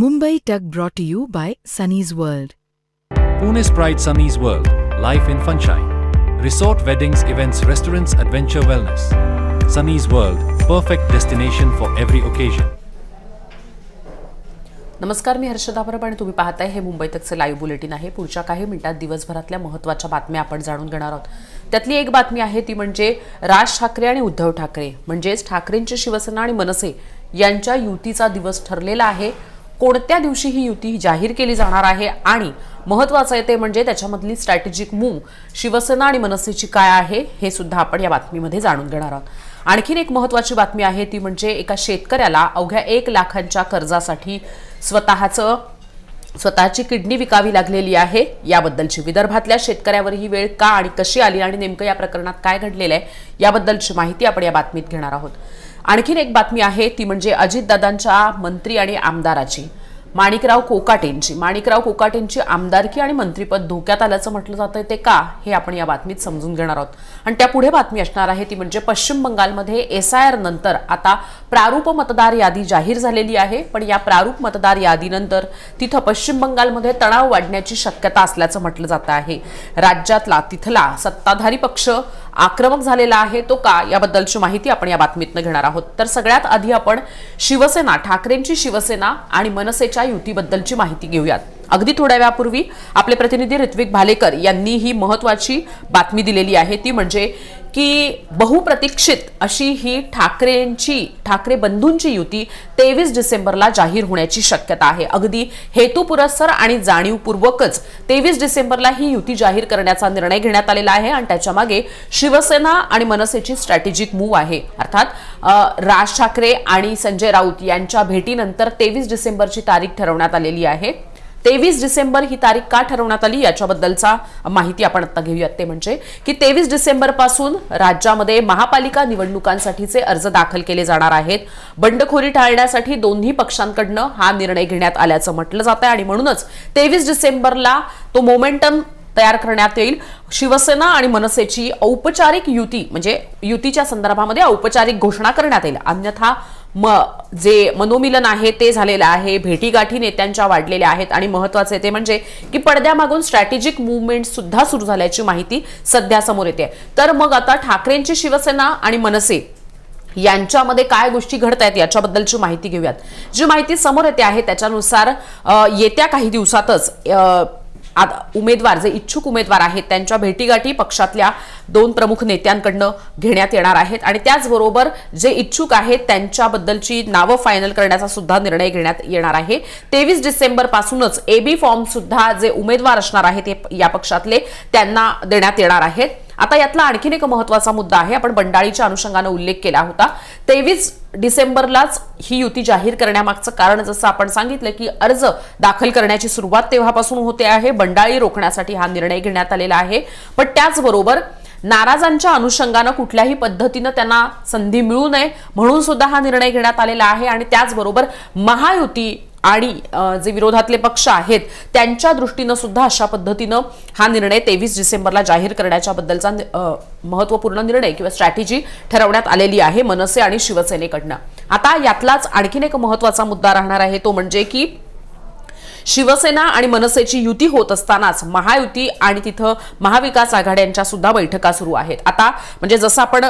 Mumbai Tug brought to you by Sunny's World. Pune's Pride Sunny's World, Life in Funshine. Resort weddings, events, restaurants, adventure wellness. Sunny's World, perfect destination for every occasion. नमस्कार मी हर्षदा परब आणि तुम्ही पाहताय हे Mumbai तकचे live bulletin आहे पुढच्या काही मिनिटात दिवसभरातल्या महत्त्वाच्या बातम्या आपण जाणून घेणार आहोत त्यातली एक बातमी आहे ती म्हणजे राज ठाकरे आणि उद्धव ठाकरे म्हणजेच ठाकरेंची शिवसेना आणि मनसे यांच्या युतीचा दिवस ठरलेला आहे कोणत्या दिवशी ही युती जाहीर केली जाणार आहे आणि महत्त्वाचं आहे ते म्हणजे त्याच्यामधली स्ट्रॅटेजिक मूव शिवसेना आणि मनसेची काय आहे हे सुद्धा आपण या बातमीमध्ये जाणून घेणार आहोत. आणखीन एक महत्त्वाची बातमी आहे ती म्हणजे एका शेतकऱ्याला अवघ्या एक लाखांच्या कर्जासाठी स्वतःचं स्वतःची किडनी विकावी लागलेली आहे. याबद्दलची विदर्भातल्या शेतकऱ्यावर ही वेळ का आणि कशी आली आणि नेमकं या प्रकरणात काय घडलेलं आहे याबद्दलची माहिती आपण या बातमीत घेणार आहोत. आणखीन एक बातमी आहे ती म्हणजे अजितदादांच्या मंत्री आणि आमदाराची. माणिकराव कोकाटेंची. माणिकराव कोकाटेंची आमदारकी आणि मंत्रीपद धोक्यात आल्याचं म्हटलं जातं ते का? हे आपण या बातमीत समजून घेणार आहोत. आणि त्या पुढे बातमी असणार आहे ती म्हणजे पश्चिम बंगालमध्ये एस आय आर नंतर आता प्रारूप मतदार यादी जाहीर झालेली आहे. पण या प्रारूप मतदार यादीनंतर तिथं पश्चिम बंगालमध्ये तणाव वाढण्याची शक्यता असल्याचं म्हटलं जातं आहे. राज्यातला तिथला सत्ताधारी पक्ष आक्रमक झालेला आहे तो का याबद्दलची माहिती आपण या बातमीतनं घेणार आहोत. तर सगळ्यात आधी आपण शिवसेना ठाकरेंची शिवसेना आणि मनसेच्या युतीबद्दलची माहिती घेऊयात. अगदी थोड्या वेळापूर्वी आपले प्रतिनिधी ऋत्विक भालेकर यांनी ही महत्वाची बातमी दिलेली आहे. ती म्हणजे की बहुप्रतीक्षित अशी ही ठाकरेंची ठाकरे बंधूंची युती तेवीस डिसेंबरला जाहीर होण्याची शक्यता आहे. अगदी हेतुपुरस्सर आणि जाणीवपूर्वकच तेवीस डिसेंबरला ही युती जाहीर करण्याचा निर्णय घेण्यात आलेला आहे आणि त्याच्यामागे शिवसेना आणि मनसेची स्ट्रॅटेजिक मूव्ह आहे. अर्थात राज ठाकरे आणि संजय राऊत यांच्या भेटीनंतर तेवीस डिसेंबरची तारीख ठरवण्यात आलेली आहे. तेवीस डिसेंबर ही तारीख का ठरवण्यात आली याच्याबद्दलचा माहिती आपण आता घेऊयात. ते म्हणजे की तेवीस डिसेंबरपासून राज्यामध्ये महापालिका निवडणुकांसाठीचे अर्ज दाखल केले जाणार आहेत. बंडखोरी टाळण्यासाठी दोन्ही पक्षांकडनं हा निर्णय घेण्यात आल्याचं म्हटलं जात आहे आणि म्हणूनच तेवीस डिसेंबरला तो मोमेंटम तयार करण्यात येईल. शिवसेना आणि मनसेची औपचारिक युती म्हणजे युतीच्या संदर्भामध्ये औपचारिक घोषणा करण्यात येईल. अन्यथा म जे मनोमिलन आहे ते झालेलं आहे. भेटीगाठी नेत्यांच्या वाढलेल्या आहेत. आणि महत्त्वाचे ते म्हणजे की पडद्यामागून स्ट्रॅटेजिक मुवमेंट सुद्धा सुरू झाल्याची माहिती सध्या समोर येते. तर मग आता ठाकरेंची शिवसेना आणि मनसे यांच्यामध्ये काय गोष्टी घडत आहेत याच्याबद्दलची माहिती घेऊयात. जी माहिती समोर येते आहे त्याच्यानुसार येत्या काही दिवसातच उमेदवार जे इच्छुक उमेदवार आहेत त्यांच्या भेटीगाठी पक्षातल्या दोन प्रमुख नेत्यांकडनं घेण्यात येणार आहेत. आणि त्याचबरोबर जे इच्छुक आहेत त्यांच्याबद्दलची नावं फायनल करण्याचा सुद्धा निर्णय घेण्यात येणार आहे. तेवीस डिसेंबर पासूनच एबी फॉर्म सुद्धा जे उमेदवार असणार आहेत हे या पक्षातले त्यांना देण्यात येणार आहेत. आता यातला आणखीन एक महत्त्वाचा मुद्दा आहे. आपण बंडाळीच्या अनुषंगानं उल्लेख केला होता. तेवीस डिसेंबरलाच ही युती जाहीर करण्यामागचं कारण जसं आपण सांगितलं की अर्ज दाखल करण्याची सुरुवात तेव्हापासून होते आहे. बंडाळी रोखण्यासाठी हा निर्णय घेण्यात आलेला आहे. पण त्याचबरोबर नाराजांच्या अनुषंगानं कुठल्याही पद्धतीनं त्यांना संधी मिळू नये म्हणून सुद्धा हा निर्णय घेण्यात आलेला आहे. आणि त्याचबरोबर महायुती आणि जे विरोधातले पक्ष आहेत त्यांच्या दृष्टीनं सुद्धा अशा पद्धतीनं हा निर्णय तेवीस डिसेंबरला जाहीर करण्याच्या बद्दलचा महत्त्वपूर्ण निर्णय किंवा स्ट्रॅटेजी ठरवण्यात आलेली आहे मनसे आणि शिवसेनेकडनं. आता यातलाच आणखीन एक महत्त्वाचा मुद्दा राहणार आहे तो म्हणजे की शिवसेना आणि मनसेची युती होत असतानाच महायुती आणि तिथं महाविकास आघाड्यांच्या सुद्धा बैठका सुरू आहेत. आता म्हणजे जसं आपण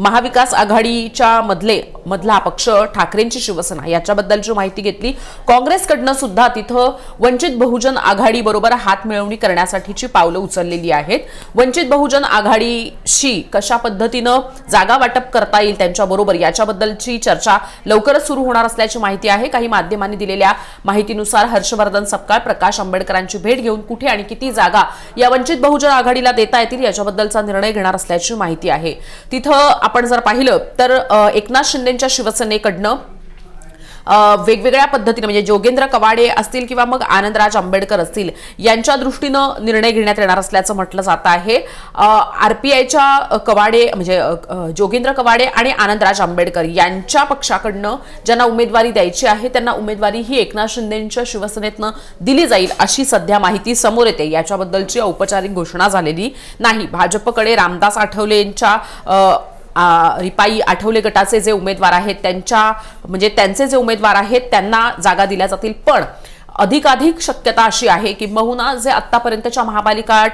महाविकास आघाडीच्या मधले मधला पक्ष ठाकरेंची शिवसेना याच्याबद्दलची माहिती घेतली. काँग्रेसकडनं सुद्धा तिथं वंचित बहुजन आघाडी बरोबर हात मिळवणी करण्यासाठीची पावलं उचललेली आहेत. वंचित बहुजन आघाडीशी कशा पद्धतीनं जागा वाटप करता येईल त्यांच्याबरोबर याच्याबद्दलची चर्चा लवकरच सुरू होणार असल्याची माहिती आहे. काही माध्यमांनी दिलेल्या माहितीनुसार हर्षवर्धन सपकाळ प्रकाश आंबेडकरांची भेट घेऊन कुठे आणि किती जागा या वंचित बहुजन आघाडीला देता येतील याच्याबद्दलचा निर्णय घेणार असल्याची माहिती आहे. तिथं आपण जर पाहिलं तर एकनाथ शिंदेच्या शिवसेनेकडनं वेगवेगळ्या पद्धतीने म्हणजे जोगेंद्र कवाडे असतील किंवा मग आनंदराज आंबेडकर असतील यांच्या दृष्टीनं निर्णय घेण्यात येणार असल्याचं म्हटलं जात आहे. आरपीआयच्या कवाडे म्हणजे जोगेंद्र कवाडे आणि आनंदराज आंबेडकर यांच्या पक्षाकडनं ज्यांना उमेदवारी द्यायची आहे त्यांना उमेदवारी ही एकनाथ शिंदेच्या शिवसेनेतनं दिली जाईल अशी सध्या माहिती समोर येते. याच्याबद्दलची औपचारिक घोषणा झालेली नाही. भाजपकडे रामदास आठवलेंच्या रिपाई आठवले गटाचे जे उमेदवार आहेत त्यांच्या म्हणजे त्यांचे जे उमेदवार आहेत त्यांना जागा दिल्या जातील. पण अधिकाधिक शक्यता अशी आहे की जे आतापर्यंतच्या महापालिका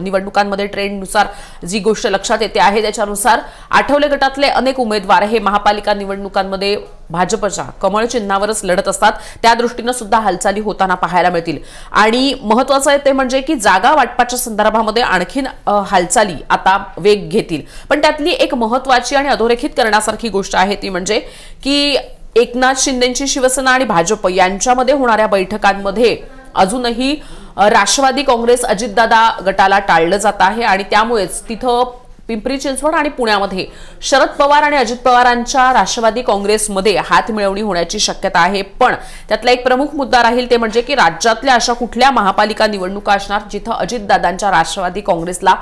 निवडणुकांमध्ये ट्रेंडनुसार जी गोष्ट लक्षात येते आहे त्याच्यानुसार आठवले गटातले अनेक उमेदवार हे महापालिका निवडणुकांमध्ये भाजपच्या कमळ चिन्हावरच लढत असतात. त्या दृष्टीनं सुद्धा हालचाली होताना पाहायला मिळतील. आणि महत्वाचं आहे ते म्हणजे की जागा वाटपाच्या संदर्भामध्ये आणखीन हालचाली आता वेग घेतील. पण त्यातली एक महत्वाची आणि अधोरेखित करण्यासारखी गोष्ट आहे ती म्हणजे की एकनाथ शिंदेची शिवसेना आणि भाजप यांच्यामध्ये होणाऱ्या बैठकांमध्ये अजूनही राष्ट्रवादी काँग्रेस अजितदादा गटाला टाळलं जात आहे आणि त्यामुळेच तिथं पिंपरी चिंचवड आणि पुण्यामध्ये शरद पवार आणि अजित पवारांच्या राष्ट्रवादी काँग्रेसमध्ये हात मिळवणी होण्याची शक्यता आहे. पण त्यातला एक प्रमुख मुद्दा राहील ते म्हणजे की राज्यातल्या अशा कुठल्या महापालिका निवडणुका असणार जिथं अजितदादांच्या राष्ट्रवादी काँग्रेसला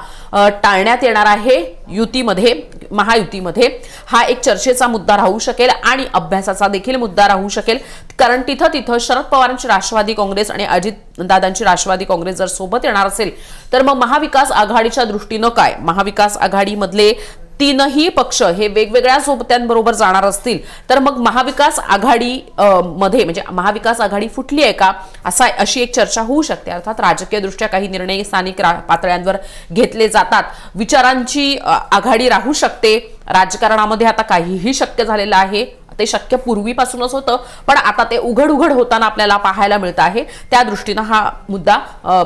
टाळण्यात येणार आहे युतीमध्ये महायुतीमध्ये? हा एक चर्चेचा मुद्दा राहू शकेल आणि अभ्यासाचा देखील मुद्दा राहू शकेल. कारण तिथं तिथं शरद पवारांची राष्ट्रवादी काँग्रेस आणि अजित दादांची राष्ट्रवादी काँग्रेस जर सोबत येणार असेल तर मग महाविकास आघाडीच्या दृष्टीनं काय? महाविकास आघाडीमधले तीनही पक्ष हे वेगवेगळ्या सोबत्यांबरोबर जाणार असतील तर मग महाविकास आघाडी मध्ये म्हणजे महाविकास आघाडी फुटली आहे का? असा अशी एक चर्चा होऊ शकते. अर्थात राजकीय दृष्ट्या काही निर्णय स्थानिक रा- पातळ्यांवर घेतले जातात. विचारांची आघाडी राहू शकते. राजकारणामध्ये आता काहीही शक्य झालेलं आहे. ते शक्य पूर्वीपासूनच होतं पण आता ते उघड उघड होताना आपल्याला पाहायला मिळत आहे. त्या दृष्टीनं हा मुद्दा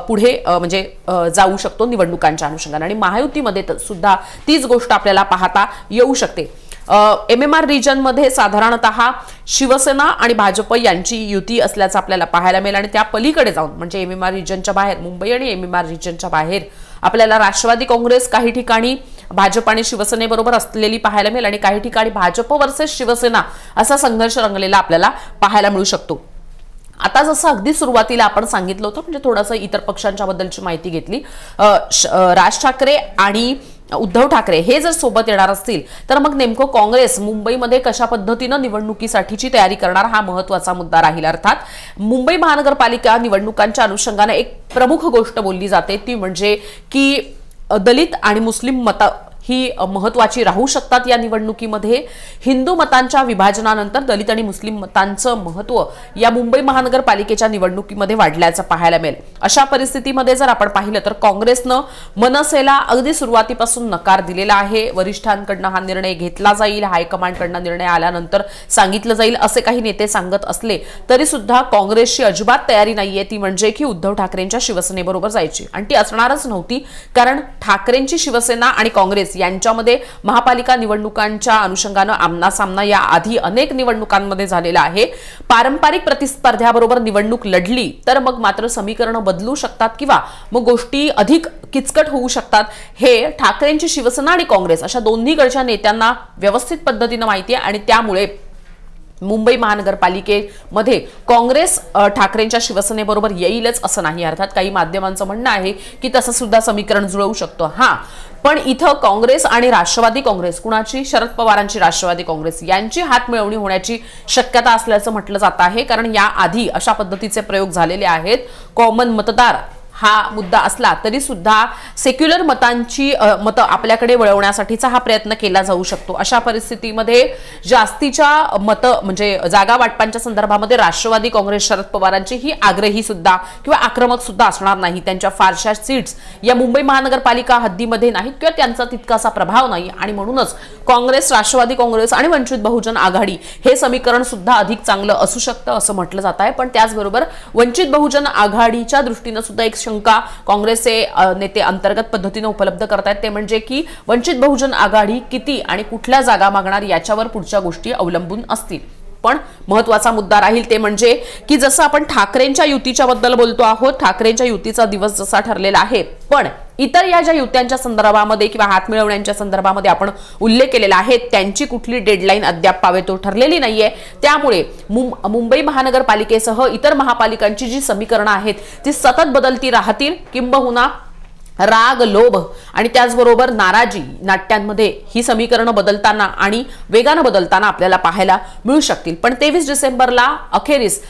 पुढे म्हणजे जाऊ शकतो निवडणुकांच्या अनुषंगाने. आणि महायुतीमध्ये तर सुद्धा तीच गोष्ट आपल्याला पाहता येऊ शकते. एम एम आर रिजनमध्ये साधारणतः शिवसेना आणि भाजप यांची युती असल्याचं आपल्याला पाहायला मिळेल. आणि त्या पलीकडे जाऊन म्हणजे एम एम आर रिजनच्या बाहेर मुंबई आणि एम एम आर रिजनच्या बाहेर आपल्याला राष्ट्रवादी काँग्रेस काही ठिकाणी भाजप आणि शिवसेनेबरोबर असलेली पाहायला मिळेल आणि काही ठिकाणी भाजप वर्सेस शिवसेना असा संघर्ष रंगलेला आपल्याला पाहायला मिळू शकतो. आता जसं अगदी सुरुवातीला आपण सांगितलं होतं म्हणजे थोडंसं इतर पक्षांच्या बद्दलची माहिती घेतली. श- राज ठाकरे आणि उद्धव ठाकरे हे जर सोबत येणार असतील तर मग नेमकं काँग्रेस मुंबईमध्ये कशा पद्धतीनं निवडणुकीसाठीची तयारी करणार हा महत्त्वाचा मुद्दा राहील. अर्थात मुंबई महानगरपालिका निवडणुकांच्या अनुषंगाने एक प्रमुख गोष्ट बोलली जाते ती म्हणजे की दलित आणि मुस्लिम मता ही महत्वाची राहू शकतात या निवडणुकीमध्ये. हिंदू मतांच्या विभाजनानंतर दलित आणि मुस्लिम मतांचं महत्त्व या मुंबई महानगरपालिकेच्या निवडणुकीमध्ये वाढल्याचं पाहायला मिळेल. अशा परिस्थितीमध्ये जर आपण पाहिलं तर काँग्रेसनं मनसेला अगदी सुरुवातीपासून नकार दिलेला आहे. वरिष्ठांकडनं हा निर्णय घेतला जाईल. हायकमांडकडनं निर्णय आल्यानंतर सांगितलं जाईल असे काही नेते सांगत असले तरी सुद्धा काँग्रेसची अजिबात तयारी नाहीये. ती म्हणजे की उद्धव ठाकरेंच्या शिवसेनेबरोबर जायची. आणि ती असणारच नव्हती कारण ठाकरेंची शिवसेना आणि काँग्रेस यांच्यामध्ये महापालिका निवडणुकांच्या अनुषंगानं आमना सामना या आधी अनेक निवडणुकांमध्ये झालेला आहे. पारंपरिक प्रतिस्पर्ध्याबरोबर निवडणूक लढली तर मग मात्र समीकरणं बदलू शकतात किंवा मग गोष्टी अधिक किचकट होऊ शकतात. हे ठाकरेंची शिवसेना आणि काँग्रेस अशा दोन्हीकडच्या नेत्यांना व्यवस्थित पद्धतीनं माहिती आहे आणि त्यामुळे मुंबई महानगरपालिकेमध्ये काँग्रेस ठाकरेंच्या शिवसेनेबरोबर येईलच असं नाही. अर्थात काही माध्यमांचं म्हणणं आहे की तसं सुद्धा समीकरण जुळवू शकतो. हा पण इथं काँग्रेस आणि राष्ट्रवादी काँग्रेस कुणाची? शरद पवारांची राष्ट्रवादी काँग्रेस. यांची हात मिळवणी होण्याची शक्यता असल्याचं म्हटलं जात आहे. कारण याआधी अशा पद्धतीचे प्रयोग झालेले आहेत. कॉमन मतदार हा मुद्दा असला तरी सुद्धा सेक्युलर मतांची मतं आपल्याकडे वळवण्यासाठीचा हा प्रयत्न केला जाऊ शकतो. अशा परिस्थितीमध्ये जास्तीच्या मतं म्हणजे जागा वाटपांच्या संदर्भामध्ये राष्ट्रवादी काँग्रेस शरद पवारांची ही आग्रही सुद्धा किंवा आक्रमक सुद्धा असणार नाही. त्यांच्या फारशा सीट्स या मुंबई महानगरपालिका हद्दीमध्ये नाहीत किंवा त्यांचा तितकासा प्रभाव नाही. आणि म्हणूनच काँग्रेस राष्ट्रवादी काँग्रेस आणि वंचित बहुजन आघाडी हे समीकरण सुद्धा अधिक चांगलं असू शकतं असं म्हटलं जात आहे. पण त्याचबरोबर वंचित बहुजन आघाडीच्या दृष्टीनं सुद्धा एक शंका काँग्रेसचे नेते अंतर्गत पद्धतीनं उपलब्ध करतायत ते म्हणजे की वंचित बहुजन आघाडी किती आणि कुठल्या जागा मागणार याच्यावर पुढच्या गोष्टी अवलंबून असतील. पण महत्त्वाचा मुद्दा राहील ते म्हणजे की जसं आपण ठाकरेंच्या युतीच्या बद्दल बोलतो आहोत ठाकरेंच्या युतीचा दिवस जसा ठरलेला आहे पण इतर या ज्या युत्यांच्या संदर्भामध्ये किंवा हात मिळवण्याच्या संदर्भामध्ये आपण उल्लेख केलेला आहे त्यांची कुठली डेडलाईन अद्याप पावेतो ठरलेली नाहीये. त्यामुळे मुंबई महानगरपालिकेसह इतर महापालिकांची जी समीकरणं आहेत ती सतत बदलती राहतील. किंबहुना राग लोभ आणि त्याचबरोबर नाराजी नाट्यांमध्ये ही समीकरणं बदलताना आणि वेगानं बदलताना आपल्याला पाहायला मिळू शकतील. पण तेवीस डिसेंबरला अखेरीस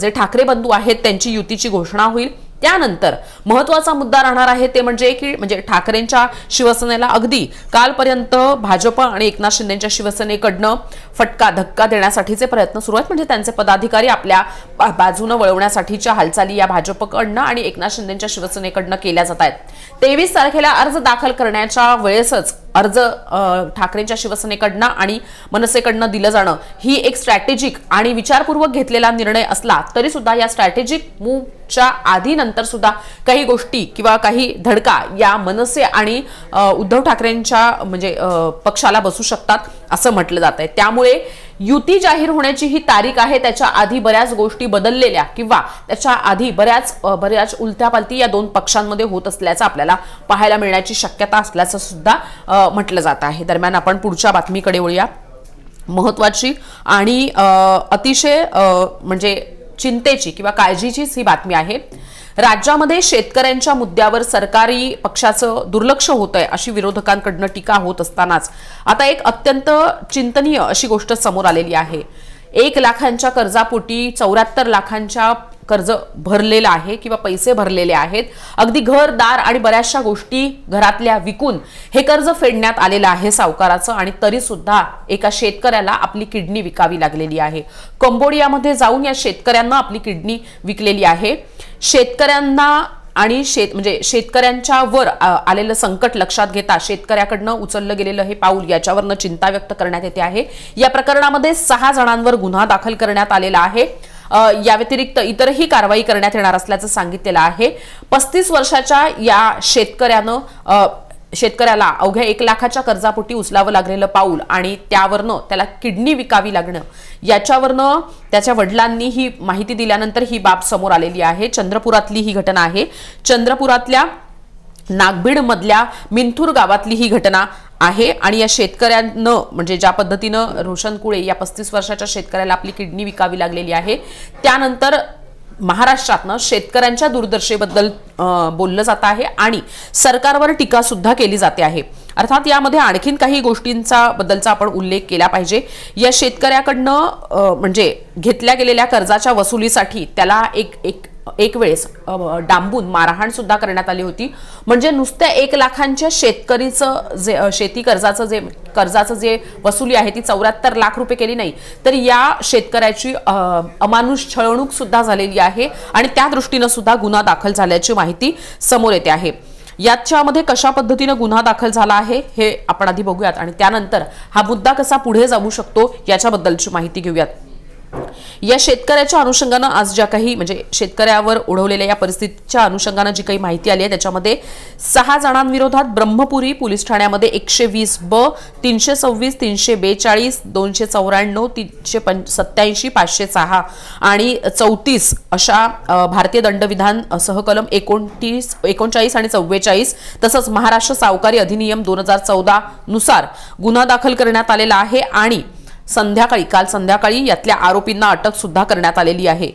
जे ठाकरे बंधू आहेत त्यांची युतीची घोषणा होईल. त्यानंतर महत्त्वाचा मुद्दा राहणार आहे ते म्हणजे की म्हणजे ठाकरेंच्या शिवसेनेला अगदी कालपर्यंत भाजप आणि एकनाथ शिंदेच्या शिवसेनेकडनं फटका धक्का देण्यासाठीचे प्रयत्न सुरू आहेत. म्हणजे त्यांचे पदाधिकारी आपल्या बाजूनं वळवण्यासाठीच्या हालचाली या भाजपकडनं आणि एकनाथ शिंदेच्या शिवसेनेकडनं केल्या जात आहेत. तेवीस तारखेला अर्ज दाखल करण्याच्या वेळेसच अर्ज ठाकरेंच्या शिवसेनेकडनं आणि मनसेकडनं दिलं जाणं ही एक स्ट्रॅटेजिक आणि विचारपूर्वक घेतलेला निर्णय असला तरी सुद्धा या स्ट्रॅटेजिक मूवच्या आधी नंतर सुद्धा काही गोष्टी किंवा काही धडका या मनसे आणि उद्धव ठाकरेंच्या म्हणजे पक्षाला बसू शकतात. असं म्हटलं जात आहे त्यामुळे युती जाहीर होण्याची ही तारीख आहे त्याच्या आधी बऱ्याच गोष्टी बदललेल्या किंवा त्याच्या आधी बऱ्याच बऱ्याच उलथ्यापालथी या दोन पक्षांमध्ये होत असल्याचं आपल्याला पाहायला मिळण्याची शक्यता असल्याचं सुद्धा म्हटलं जात आहे. दरम्यान आपण पुढच्या बातमीकडे वळूया. महत्वाची आणि अतिशय म्हणजे चिंतेची किंवा काळजीचीच ही बातमी आहे. राज्यामध्ये शेतकऱ्यांच्या मुद्द्यावर सरकारी पक्षाचं दुर्लक्ष होत आहे अशी विरोधकांकडनं टीका होत असतानाच. आता एक अत्यंत चिंतनीय अशी गोष्ट समोर आलेली आहे. एक लाखांच्या कर्जापोटी चौऱ्याहत्तर लाखांच्या कर्ज भरलेलं आहे किंवा पैसे भरलेले आहेत अगदी घर दार आणि बऱ्याचशा गोष्टी घरातल्या विकून हे कर्ज फेडण्यात आलेलं आहे सावकाराचं आणि तरी सुद्धा एका शेतकऱ्याला आपली किडनी विकावी लागलेली आहे. कंबोडियामध्ये जाऊन या शेतकऱ्यांना आपली किडनी विकलेली आहे. शेतकऱ्यांना आणि शेत म्हणजे शेतकऱ्यांच्या वर आलेलं संकट लक्षात घेता शेतकऱ्याकडनं उचललं गेलेलं हे पाऊल याच्यावरनं चिंता व्यक्त करण्यात येते आहे. या प्रकरणामध्ये सहा जणांवर गुन्हा दाखल करण्यात आलेला आहे. या व्यतिरिक्त इतरही कारवाई करण्यात येणार असल्याचं सांगितलेलं आहे. पस्तीस वर्षाच्या या शेतकऱ्यानं शेतकऱ्याला अवघ्या एक लाखाच्या कर्जापोटी उचलावं लागलेलं पाऊल आणि त्यावरनं त्याला किडनी विकावी लागणं याच्यावरनं त्याच्या वडिलांनी ही माहिती दिल्यानंतर ही बाब समोर आलेली आहे. चंद्रपुरातली ही घटना आहे. चंद्रपुरातल्या नागभीडमधल्या मिंथूर गावातली ही घटना आहे आणि या शेतकऱ्यांनं म्हणजे ज्या पद्धतीनं रोशन कुळे या पस्तीस वर्षाच्या शेतकऱ्याला आपली किडनी विकावी लागलेली आहे त्यानंतर महाराष्ट्रातनं शेतकऱ्यांच्या दुर्दशेबद्दल बोललं जात आहे आणि सरकारवर टीका सुद्धा केली जाते आहे. अर्थात यामध्ये आणखीन काही गोष्टींचा बद्दलचा आपण उल्लेख केला पाहिजे. या शेतकऱ्याकडनं म्हणजे घेतल्या गेलेल्या कर्जाच्या वसुलीसाठी त्याला एक एक एक वेळेस डांबून मारहाण सुद्धा करण्यात आली होती. म्हणजे नुसत्या एक लाखांच्या शेतकरीचं जे शेती कर्जाचं जे कर्जाचं जे वसुली आहे ती चौऱ्याहत्तर लाख रुपये केली नाही. तर या शेतकऱ्याची अमानुष छळवणूक सुद्धा झालेली आहे आणि त्या दृष्टीनं सुद्धा गुन्हा दाखल झाल्याची माहिती समोर येते आहे. याच्यामध्ये कशा पद्धतीनं गुन्हा दाखल झाला आहे हे आपण आधी बघूयात आणि त्यानंतर हा मुद्दा कसा पुढे जाऊ शकतो याच्याबद्दलची माहिती घेऊयात. या शेतकऱ्याच्या अनुषंगानं आज ज्या काही म्हणजे शेतकऱ्यावर ओढवलेल्या या परिस्थितीच्या अनुषंगानं जी काही माहिती आली आहे त्याच्यामध्ये सहा जणांविरोधात ब्रह्मपुरी पोलीस ठाण्यामध्ये एकशे वीस ब तीनशे सव्वीस तीनशे बेचाळीस दोनशे चौऱ्याण्णव तीनशे पंच सत्याऐंशी पाचशे सहा आणि चौतीस अशा भारतीय दंडविधान सहकलम एकोणतीस एकोणचाळीस आणि चव्वेचाळीस तसंच महाराष्ट्र सावकारी अधिनियम दोन हजार चौदा नुसार गुन्हा दाखल करण्यात आलेला आहे आणि संध्याकाळी काल संध्याकाळी यातल्या आरोपींना अटक सुद्धा करण्यात आलेली आहे.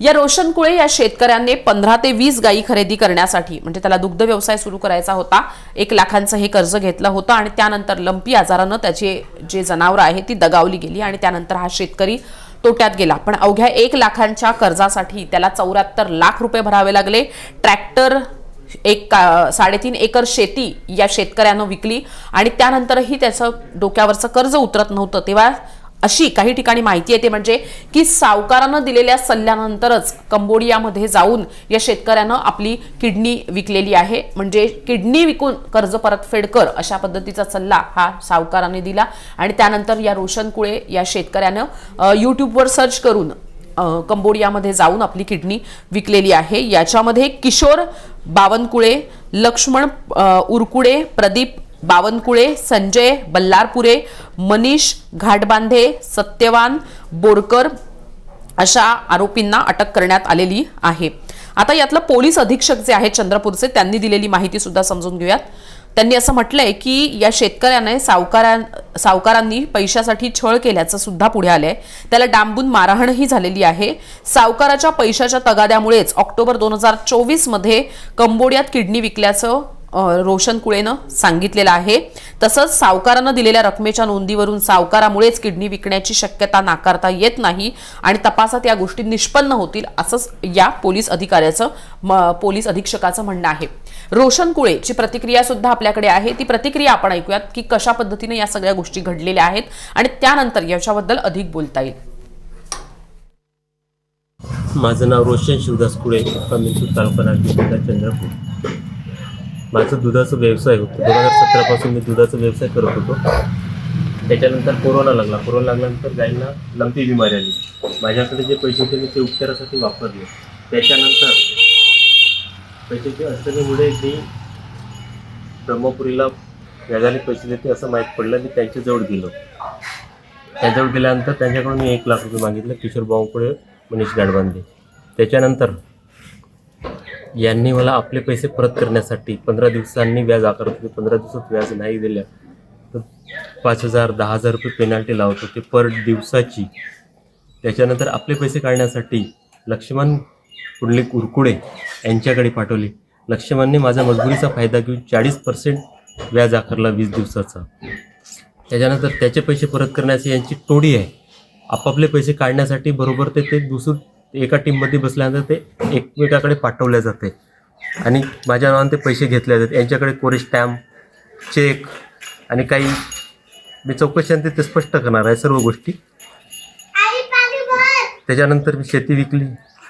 या रोशन कुळे या शेतकऱ्यांनी पंधरा ते वीस गायी खरेदी करण्यासाठी म्हणजे त्याला दुग्ध व्यवसाय सुरू करायचा होता एक लाखांचं हे कर्ज घेतलं होतं आणि त्यानंतर लंपी आजारानं त्याची जे जनावरं आहे ती दगावली गेली आणि त्यानंतर हा शेतकरी तोट्यात गेला. पण अवघ्या एक लाखांच्या कर्जासाठी त्याला चौऱ्याहत्तर लाख रुपये भरावे लागले. ट्रॅक्टर एक का साडेतीन एकर शेती या शेतकऱ्यानं विकली आणि त्यानंतरही त्याचं डोक्यावरचं कर्ज उतरत नव्हतं. तेव्हा अशी काही ठिकाणी माहिती येते म्हणजे की सावकारानं दिलेल्या सल्ल्यानंतरच कंबोडियामध्ये जाऊन या शेतकऱ्यानं आपली किडनी विकलेली आहे. म्हणजे किडनी विकून कर्ज परतफेड कर अशा पद्धतीचा सल्ला हा सावकाराने दिला. आणि त्यानंतर या रोशन कुळे या शेतकऱ्यानं यूट्यूबवर सर्च करून कंबोडियामध्ये जाऊन आपली किडनी विकलेली आहे. याच्यामध्ये किशोर बावनकुळे लक्ष्मण उरकुडे प्रदीप बावनकुळे संजय बल्लारपुरे मनीष घाटबांधे सत्यवान बोरकर अशा आरोपींना अटक करण्यात आलेली आहे. आता यातलं पोलीस अधीक्षक जे आहेत चंद्रपूरचे त्यांनी दिलेली माहिती सुद्धा समजून घेऊयात. त्यांनी असं म्हटलंय की या शेतकऱ्याने सावकारां सावकारांनी पैशासाठी छळ केल्याचं सुद्धा पुढे आलंय. त्याला डांबून मारहाणही झालेली आहे. सावकाराच्या पैशाच्या तगाद्यामुळेच ऑक्टोबर दोन हजार चोवीसमध्ये कंबोडियात किडनी विकल्याचं रोशन कुळेनं सांगितलेलं आहे. तसंच सावकारानं दिलेल्या रकमेच्या नोंदीवरून सावकारामुळेच किडनी विकण्याची शक्यता नाकारता येत नाही आणि तपासात या गोष्टी निष्पन्न होतील असंच या पोलीस अधिकाऱ्याचं पोलीस अधीक्षकाचं म्हणणं आहे. रोशन कुळेची प्रतिक्रिया सुद्धा आपल्याकडे आहे ती प्रतिक्रिया आपण ऐकूयात की कशा पद्धतीने या सगळ्या गोष्टी घडलेल्या आहेत आणि त्यानंतर याच्याबद्दल अधिक बोलता येईल. माझं नाव रोशन शिवदास कुळे तालुका जिल्हा चंद्रपूर. माझं दुधाचा व्यवसाय होतो. दोन हजार सतरापासून मी दुधाचा व्यवसाय करत होतो. त्याच्यानंतर कोरोना लागला. कोरोना लागल्यानंतर गायींना लंपी बिमारी आली. माझ्याकडे जे पैसे होते मी ते उपचारासाठी वापरले. त्याच्यानंतर पैशाची अडचणीमुळे मी ब्रह्मपुरीला व्याजाने पैसे देते असं माहीत पडलं. मी त्यांच्याजवळ गेलो. त्यांच्याजवळ गेल्यानंतर त्यांच्याकडून मी एक लाख रुपये मागितले. किशोर भाऊकडे मनीष गाडबांधे त्याच्यानंतर यांनी मला आपले पैसे परत करण्यासाठी पंधरा दिवसांनी व्याज आकारत होते. पंधरा दिवसात व्याज नाही दिलं तर पाच हजार दहा हजार रुपये पेनाल्टी लावत होते पर दिवसाची. त्याच्यानंतर आपले पैसे काढण्यासाठी लक्ष्मण कुंडली कुरकुडे यांच्याकडे पाठवले. लक्ष्मणने माझा मजबुरीचा फायदा घेऊन चाळीस पर्सेंट व्याज आकारला वीस दिवसाचा. त्याच्यानंतर त्याचे पैसे परत करण्याची यांची टोळी आहे. आपापले पैसे काढण्यासाठी बरोबर ते ते दुसरं एका टीममध्ये बसल्यानंतर ते एकमेकाकडे पाठवले जाते. आणि माझ्या नावाने ते पैसे घेतले जातात यांच्याकडे कोरी स्टॅम्प चेक आणि काही मी चौकशांत ते स्पष्ट करणार आहे सर्व गोष्टी. त्याच्यानंतर मी शेती विकली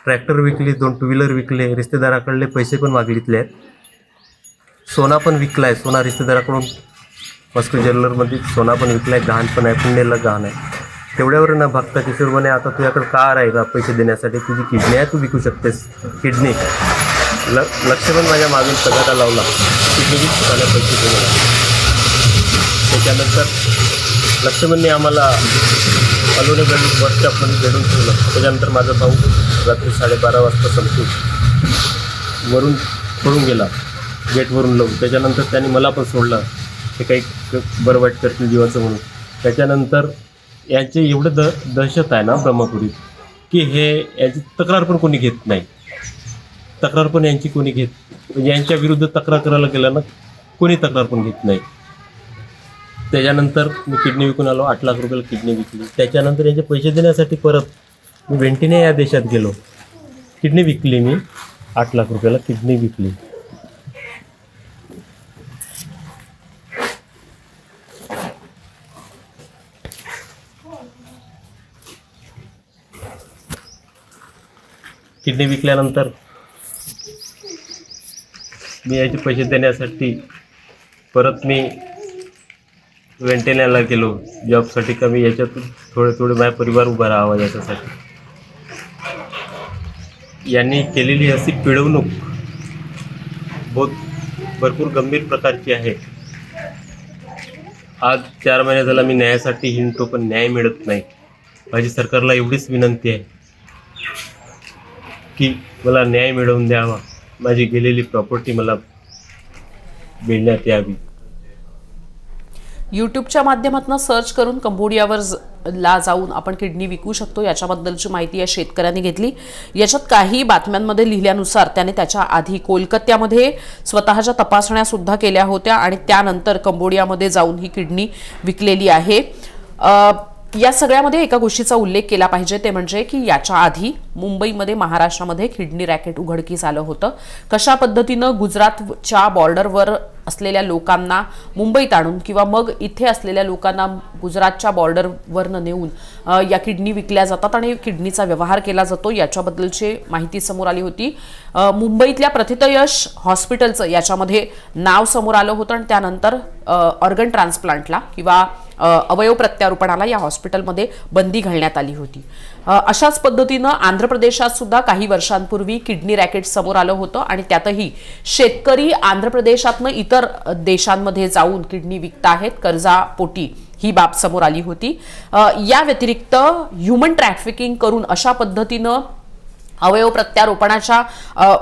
ट्रॅक्टर विकली दोन टू व्हीलर विकले रिश्तेदाराकडले पैसे पण मागितले आहेत. सोना पण विकला आहे सोना रिश्तेदाराकडून मस्क ज्वेलरमध्ये सोना पण विकला आहे गहाण पण आहे पुण्याला गहाण आहे. तेवढ्यावर न भागता किशोर म्हणे आता तुझ्याकडे कार आहे का पैसे देण्यासाठी? तुझी किडनी आहे तू विकू शकतेस. किडनी. ल लक्ष पण माझ्या मागून सगळ्याला लावला. किडनी विकताना पैसे देणार त्याच्यानंतर लक्ष्मणने आम्हाला अलोने गल्ली बस भेटून ठेवलं. त्याच्यानंतर माझा भाऊ रात्री साडेबारा वाजता संपतो वरून पळून गेला. गेटवरून लावून. त्याच्यानंतर त्यांनी मला पण सोडलं. हे काही बरं वाईट करतील जीवाचं म्हणून. त्याच्यानंतर यांचे एवढं द दहशत आहे ना ब्रह्मपुरीत की हे यांची तक्रार पण कोणी घेत नाही. तक्रार पण यांची कोणी घेत म्हणजे यांच्या विरुद्ध तक्रार करायला गेलं ना कोणी तक्रार पण घेत नाही. त्याच्यानंतर मी किडनी विकून आलो आठ लाख रुपयाला किडनी विकली. त्याच्यानंतर यांचे पैसे देण्यासाठी परत मी वेंटिने या देशात गेलो. किडनी विकली मी आठ लाख रुपयाला किडनी विकली. किडनी विकल्यानंतर मी याचे पैसे देण्यासाठी परत मी वेंटेण्याला गेलो. जॉबसाठी कमी याच्यातून थोडे थोडे माझा परिवार उभा राहावा याच्यासाठी. यांनी केलेली अशी पिळवणूक बहुत भरपूर गंभीर प्रकारची आहे. आज चार महिने झाला मी न्यायासाठी हिंडतो पण न्याय मिळत नाही. माझी सरकारला एवढीच विनंती आहे. की मला न्याय मिळवून द्यावा. माझी गेलेली प्रॉपर्टी मला मिळण्यात यावी. यूट्यूबच्या माध्यमातून सर्च करून कंबोडियावर ला जाऊन आपण किडनी विकू शकतो याच्याबद्दलची माहिती या शेतकऱ्यांनी घेतली. याच्यात काही बातम्यांमध्ये लिहिल्यानुसार त्याने त्याच्या आधी कोलकात्यामध्ये स्वतःच्या तपासण्या सुद्धा केल्या होत्या आणि त्यानंतर कंबोडियामध्ये जाऊन ही किडनी विकलेली आहे. या सगळ्यामध्ये एका गोष्टीचा उल्लेख केला पाहिजे ते म्हणजे की याच्या आधी मुंबईमध्ये महाराष्ट्रामध्ये किडनी रॅकेट उघडकीस आलं होतं. कशा पद्धतीनं गुजरातच्या बॉर्डरवर असलेल्या लोकांना मुंबईत आणून किंवा मग इथे असलेल्या लोकांना गुजरातच्या बॉर्डरवरनं नेऊन या किडनी विकल्या जातात आणि किडनीचा व्यवहार केला जातो याच्याबद्दलची माहिती समोर आली होती. मुंबईतल्या प्रथितयश हॉस्पिटलचं याच्यामध्ये नाव समोर आलं होतं आणि त्यानंतर ऑर्गन ट्रान्सप्लांटला किंवा अवयव प्रत्यारोपणाला या हॉस्पिटलमध्ये बंदी घालण्यात आली होती. अशाच पद्धतीनं आंध्र प्रदेशात सुद्धा काही वर्षांपूर्वी किडनी रॅकेट समोर आलं होतं आणि त्यातही शेतकरी आंध्र प्रदेशातनं इतर देशांमध्ये जाऊन किडनी विकताहेत कर्जापोटी ही बाब समोर आली होती. या व्यतिरिक्त ह्युमन ट्रॅफिकिंग करून अशा पद्धतीनं अवयव प्रत्यारोपणाच्या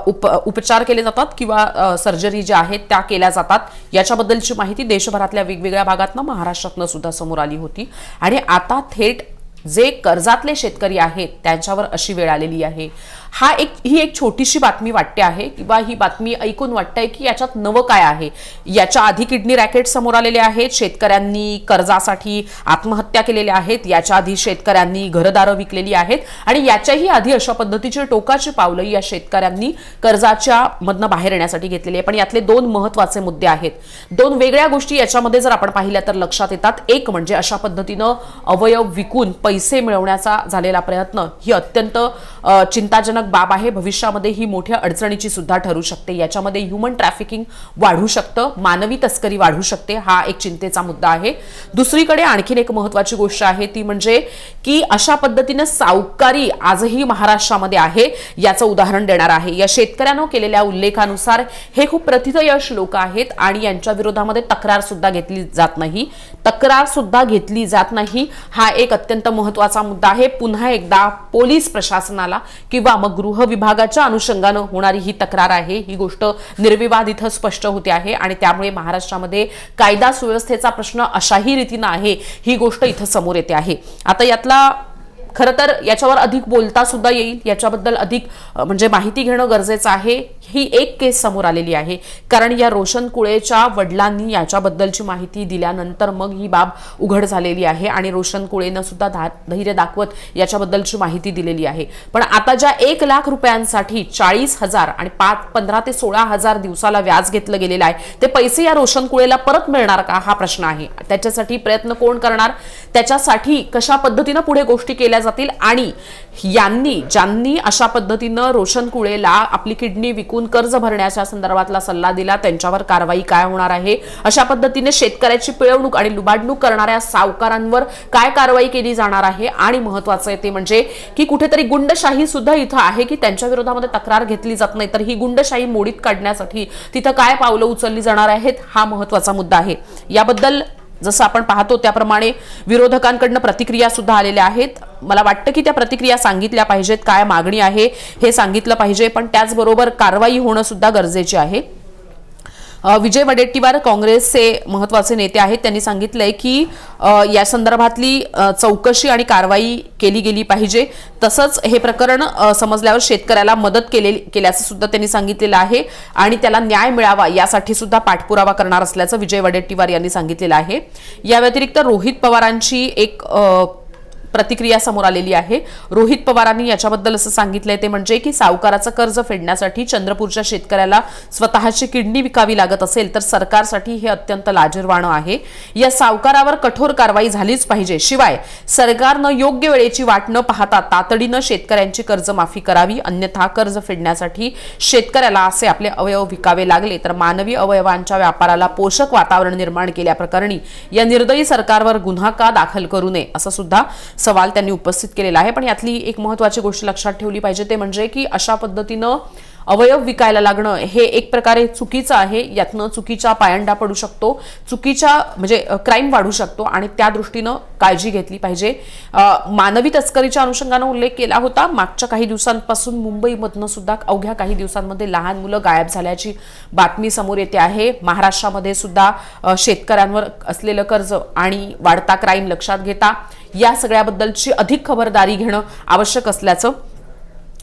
उप उपचार केले जातात किंवा सर्जरी ज्या आहेत त्या केल्या जातात. याच्याबद्दलची माहिती देशभरातल्या वेगवेगळ्या भागातनं महाराष्ट्रातनं सुद्धा समोर आली होती. आणि आता थेट जे कर्जातले शेतकरी आहेत त्यांच्यावर अशी वेळ आलेली आहे. हा एक ही एक छोटीशी बातमी वाटते आहे किंवा ही बातमी ऐकून वाटतंय की याच्यात नवं काय आहे? याच्या आधी किडनी रॅकेट समोर आलेले आहेत शेतकऱ्यांनी कर्जासाठी आत्महत्या केलेल्या आहेत याच्या आधी शेतकऱ्यांनी घरदारं विकलेली आहेत आणि याच्याही आधी अशा पद्धतीची टोकाची पावलं या शेतकऱ्यांनी कर्जाच्या मधनं बाहेर येण्यासाठी घेतलेली आहे. पण यातले दोन महत्त्वाचे मुद्दे आहेत. दोन वेगळ्या गोष्टी याच्यामध्ये जर आपण पाहिल्या तर लक्षात येतात. एक म्हणजे अशा पद्धतीनं अवयव विकून पैसे मिळवण्याचा झालेला प्रयत्न ही अत्यंत चिंताजनक बाब आहे. भविष्यामध्ये ही मोठ्या अडचणीची सुद्धा ठरू शकते. याच्यामध्ये ह्युमन ट्रॅफिकिंग वाढू शकतं. मानवी तस्करी वाढू शकते. हा एक चिंतेचा मुद्दा आहे. दुसरीकडे आणखीन एक महत्वाची गोष्ट आहे. ती म्हणजे की अशा पद्धतीनं सावकारी आजही महाराष्ट्रामध्ये आहे याचं उदाहरण देणार आहे. या शेतकऱ्यानं केलेल्या उल्लेखानुसार हे खूप प्रथितयश लोक आहेत आणि यांच्या विरोधामध्ये तक्रार सुद्धा घेतली जात नाही. तक्रार सुद्धा घेतली जात नाही. हा एक अत्यंत महत्त्वाचा मुद्दा आहे. पुन्हा एकदा पोलीस प्रशासनाला किंवा मग गृह विभागाच्या अनुषंगानं होणारी ही तक्रार आहे ही गोष्ट निर्विवाद इथं स्पष्ट होते आहे आणि त्यामुळे महाराष्ट्रामध्ये कायदा सुव्यवस्थेचा प्रश्न अशाही रीतीनं आहे ही गोष्ट इथं समोर येते आहे. आता यातला खरं तर याच्यावर अधिक बोलता सुद्धा येईल. याच्याबद्दल अधिक म्हणजे माहिती घेणं गरजेचं आहे. ही एक केस समोर आलेली आहे. कारण या रोशन कुळेच्या वडिलांनी याच्याबद्दलची माहिती दिल्यानंतर मग ही बाब उघड झालेली आहे आणि रोशन कुळेनं सुद्धा धा- धैर्य दाखवत याच्याबद्दलची माहिती दिलेली आहे. पण आता ज्या एक लाख रुपयांसाठी चाळीस हजार आणि पाच पंधरा ते सोळा हजार दिवसाला व्याज घेतलं गेलेलं आहे ते पैसे या रोशन कुळेला परत मिळणार का? हा प्रश्न आहे. त्याच्यासाठी प्रयत्न कोण करणार? त्याच्यासाठी कशा पद्धतीनं पुढे गोष्टी केल्या जातील. आणि यांनी ज्यांनी अशा पद्धतीनं रोशन कुळेला आपली किडनी विकून कर्ज भरण्याच्या संदर्भातला सल्ला दिला त्यांच्यावर कारवाई काय होणार आहे? अशा पद्धतीने शेतकऱ्याची पिळवणूक आणि लुबाडणूक करणाऱ्या सावकारांवर काय कारवाई केली जाणार आहे? आणि महत्वाचं आहे ते म्हणजे की कुठेतरी गुंडशाही सुद्धा इथं आहे की त्यांच्या विरोधामध्ये तक्रार घेतली जात नाही. तर ही गुंडशाही मोडीत काढण्यासाठी तिथं काय पावलं उचलली जाणार आहेत? हा महत्त्वाचा मुद्दा आहे. याबद्दल जसं आपण पाहतो त्याप्रमाणे विरोधकांकडनं प्रतिक्रिया सुद्धा आलेल्या आहेत. मला वाटतं की त्या प्रतिक्रिया सांगितल्या पाहिजेत काय मागणी आहे हे सांगितलं पाहिजे पण त्याचबरोबर कारवाई होणं सुद्धा गरजेचे आहे. विजय वडेट्टीवार काँग्रेसचे महत्त्वाचे नेते आहेत. त्यांनी सांगितलंय की या संदर्भातली चौकशी आणि कारवाई केली गेली पाहिजे. तसंच हे प्रकरण समजल्यावर शेतकऱ्याला मदत केलेली केल्याचं सुद्धा त्यांनी सांगितलेलं आहे आणि त्याला न्याय मिळावा यासाठी सुद्धा पाठपुरावा करणार असल्याचं विजय वडेट्टीवार यांनी सांगितलेलं आहे. या व्यतिरिक्त रोहित पवारांची एक प्रतिक्रिया समोर आलेली आहे. रोहित पवारांनी याच्याबद्दल असं सांगितलंय ते म्हणजे की सावकाराचं कर्ज फेडण्यासाठी चंद्रपूरच्या शेतकऱ्याला स्वतःची किडनी विकावी लागत असेल तर सरकारसाठी हे अत्यंत लाजीरवाणं आहे. या सावकारावर कठोर कारवाई झालीच पाहिजे. शिवाय सरकारनं योग्य वेळेची वाट न पाहता तातडीनं शेतकऱ्यांची कर्जमाफी करावी अन्यथा कर्ज फेडण्यासाठी शेतकऱ्याला असे आपले अवयव विकावे लागले. तर मानवी अवयवांच्या व्यापाराला पोषक वातावरण निर्माण केल्याप्रकरणी या निर्दयी सरकारवर गुन्हा का दाखल करू नये असं सुद्धा सवाल त्यांनी उपस्थित केलेला आहे. पण यातली एक महत्वाची गोष्ट लक्षात ठेवली पाहिजे ते म्हणजे की अशा पद्धतीनं अवयव विकायला लागणं हे एक प्रकारे चुकीचं आहे. यातनं चुकीचा पायंडा पडू शकतो चुकीच्या म्हणजे क्राईम वाढू शकतो आणि त्या दृष्टीनं काळजी घेतली पाहिजे. मानवी तस्करीच्या अनुषंगानं उल्लेख केला होता. मागच्या काही दिवसांपासून मुंबईमधनं सुद्धा अवघ्या काही दिवसांमध्ये लहान मुलं गायब झाल्याची बातमी समोर येते आहे. महाराष्ट्रामध्ये सुद्धा शेतकऱ्यांवर असलेलं कर्ज आणि वाढता क्राईम लक्षात घेता या सगळ्याबद्दलची अधिक खबरदारी घेणं आवश्यक असल्याचं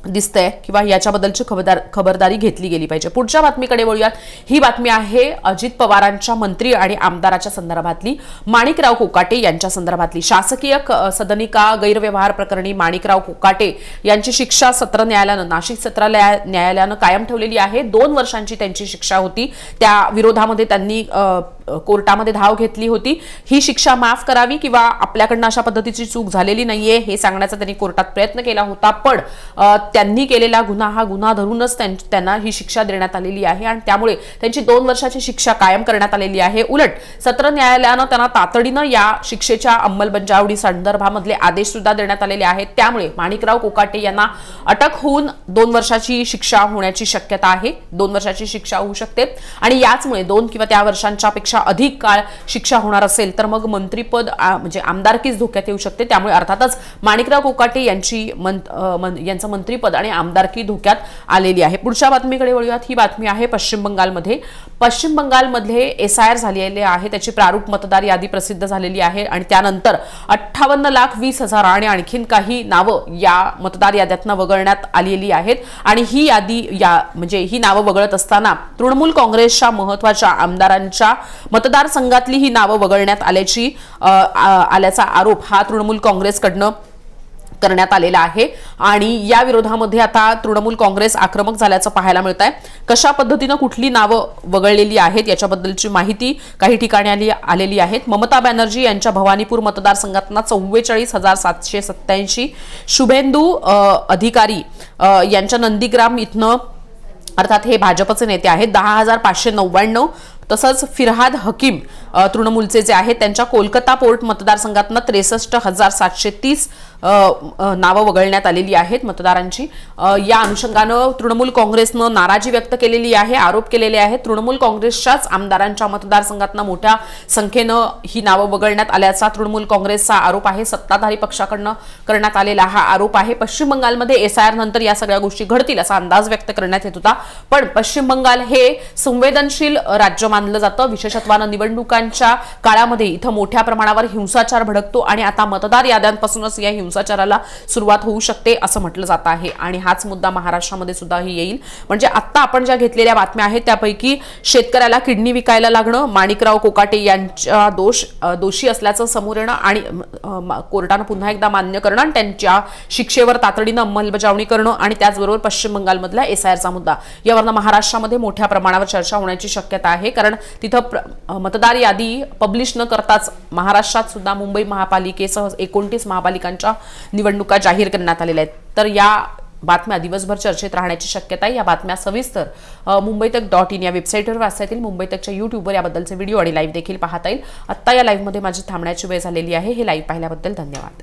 दिसतंय किंवा याच्याबद्दलची खबरदार खबरदारी घेतली गेली पाहिजे. पुढच्या बातमीकडे वळूयात. ही बातमी आहे अजित पवारांच्या मंत्री आणि आमदाराच्या संदर्भातली. माणिकराव कोकाटे यांच्या संदर्भातली. शासकीय क- सदनिका गैरव्यवहार प्रकरणी माणिकराव कोकाटे यांची शिक्षा सत्र न्यायालयानं नाशिक सत्र न्यायालयानं कायम ठेवलेली आहे. दोन वर्षांची त्यांची शिक्षा होती. त्या विरोधामध्ये त्यांनी कोर्टामध्ये धाव घेतली होती. ही शिक्षा माफ करावी किंवा आपल्याकडनं अशा पद्धतीची चूक झालेली नाहीये हे सांगण्याचा त्यांनी कोर्टात प्रयत्न केला होता. पण त्यांनी केलेला गुन्हा हा गुन्हा धरूनच त्यां- त्यांना ही शिक्षा देण्यात आलेली आहे आणि त्यामुळे त्यांची दोन वर्षाची शिक्षा कायम करण्यात आलेली आहे. उलट सत्र न्यायालयानं त्यांना तातडीनं या शिक्षेच्या अंमलबजावणी संदर्भामधले आदेश सुद्धा देण्यात आलेले आहेत. त्यामुळे माणिकराव कोकाटे यांना अटक होऊन दोन वर्षाची शिक्षा होण्याची शक्यता आहे. दोन वर्षाची शिक्षा होऊ शकते. आणि याचमुळे दोन किंवा त्या वर्षांच्या पेक्षा अधिक काळ शिक्षा होणार असेल तर मग मंत्रीपद म्हणजे आमदारकीच धोक्यात येऊ शकते. त्यामुळे अर्थातच माणिकराव कोकाटे यांची मन- यांचं मंत्रीपद आणि आमदारकी धोक्यात आलेली आहे. पुढच्या बातमीकडे वळूयात. ही बातमी आहे पश्चिम बंगालमध्ये. पश्चिम बंगालमध्ये एस आय आर झालेले आहे त्याची प्रारूप मतदार यादी प्रसिद्ध झालेली आहे आणि त्यानंतर अठ्ठावन्न लाख वीस हजार आणि आणखीन काही नावं या मतदार याद्यातनं वगळण्यात आलेली आहेत. आणि ही यादी या म्हणजे ही नावं वगळत असताना तृणमूल काँग्रेसच्या महत्त्वाच्या आमदारांच्या मतदारसंघातली ही नावं वगळण्यात आल्याची आल्याचा आरोप हा तृणमूल काँग्रेसकडनं करण्यात आलेला आहे. आणि या विरोधामध्ये आता तृणमूल काँग्रेस आक्रमक झाल्याचं पाहायला मिळत आहे कशा पद्धतीनं कुठली नावं वगळलेली आहेत याच्याबद्दलची माहिती काही ठिकाणी आली आलेली आहेत. ममता बॅनर्जी यांच्या भवानीपूर मतदारसंघातना चव्वेचाळीस हजार सातशे सत्याऐंशी शुभेंदू अधिकारी यांच्या नंदीग्राम इथनं अर्थात हे भाजपचे नेते आहेत दहा हजार पाचशे नव्याण्णव तसंच फिरहाद हकीम तृणमूलचे जे आहेत त्यांच्या कोलकाता पोर्ट मतदारसंघातनं त्रेसष्ट हजार सातशे तीस नावं वगळण्यात आलेली आहेत मतदारांची. या अनुषंगानं तृणमूल काँग्रेसनं नाराजी व्यक्त केलेली आहे आरोप केलेले आहेत. तृणमूल काँग्रेसच्याच आमदारांच्या मतदारसंघातनं मोठ्या संख्येनं ही नावं वगळण्यात आल्याचा तृणमूल काँग्रेसचा आरोप आहे. सत्ताधारी पक्षाकडनं करण्यात आलेला हा आरोप आहे. पश्चिम बंगालमध्ये एस आय आर नंतर या सगळ्या गोष्टी घडतील असा अंदाज व्यक्त करण्यात येत होता. पण पश्चिम बंगाल हे संवेदनशील राज्य मानलं जातं. विशेषत्वानं निवडणुकांच्या काळामध्ये इथं मोठ्या प्रमाणावर हिंसाचार भडकतो आणि आता मतदार याद्यांपासूनच या हिंसाचाराला सुरुवात होऊ शकते असं म्हटलं जात आहे. आणि हाच मुद्दा महाराष्ट्रामध्ये सुद्धाही येईल. म्हणजे आत्ता आपण ज्या घेतलेल्या बातम्या आहेत त्यापैकी शेतकऱ्याला किडनी विकायला लागणं माणिकराव कोकाटे यांच्या दोष दोषी असल्याचं समोर येणं आणि कोर्टानं पुन्हा एकदा मान्य करणं आणि त्यांच्या शिक्षेवर तातडीनं अंमलबजावणी करणं आणि त्याचबरोबर पश्चिम बंगालमधला एस मुद्दा. यावरनं महाराष्ट्रामध्ये मोठ्या प्रमाणावर चर्चा होण्याची शक्यता आहे. कारण तिथं प्र- मतदार यादी पब्लिश न करताच महाराष्ट्रात सुद्धा मुंबई महापालिकेसह एकोणतीस महापालिकांच्या निवडणुका जाहीर करण्यात आलेल्या आहेत. तर या बातम्या दिवसभर चर्चेत राहण्याची शक्यता आहे. या बातम्या सविस्तर मुंबई तक डॉट इन या वेबसाईटवर वाचता येतील मुंबई तकच्या याबद्दलचे व्हिडिओ आणि लाईव्ह देखील पाहता येईल. आत्ता या लाईव्हमध्ये माझी थांबण्याची वेळ झालेली आहे. हे लाईव्ह पाहिल्याबद्दल धन्यवाद.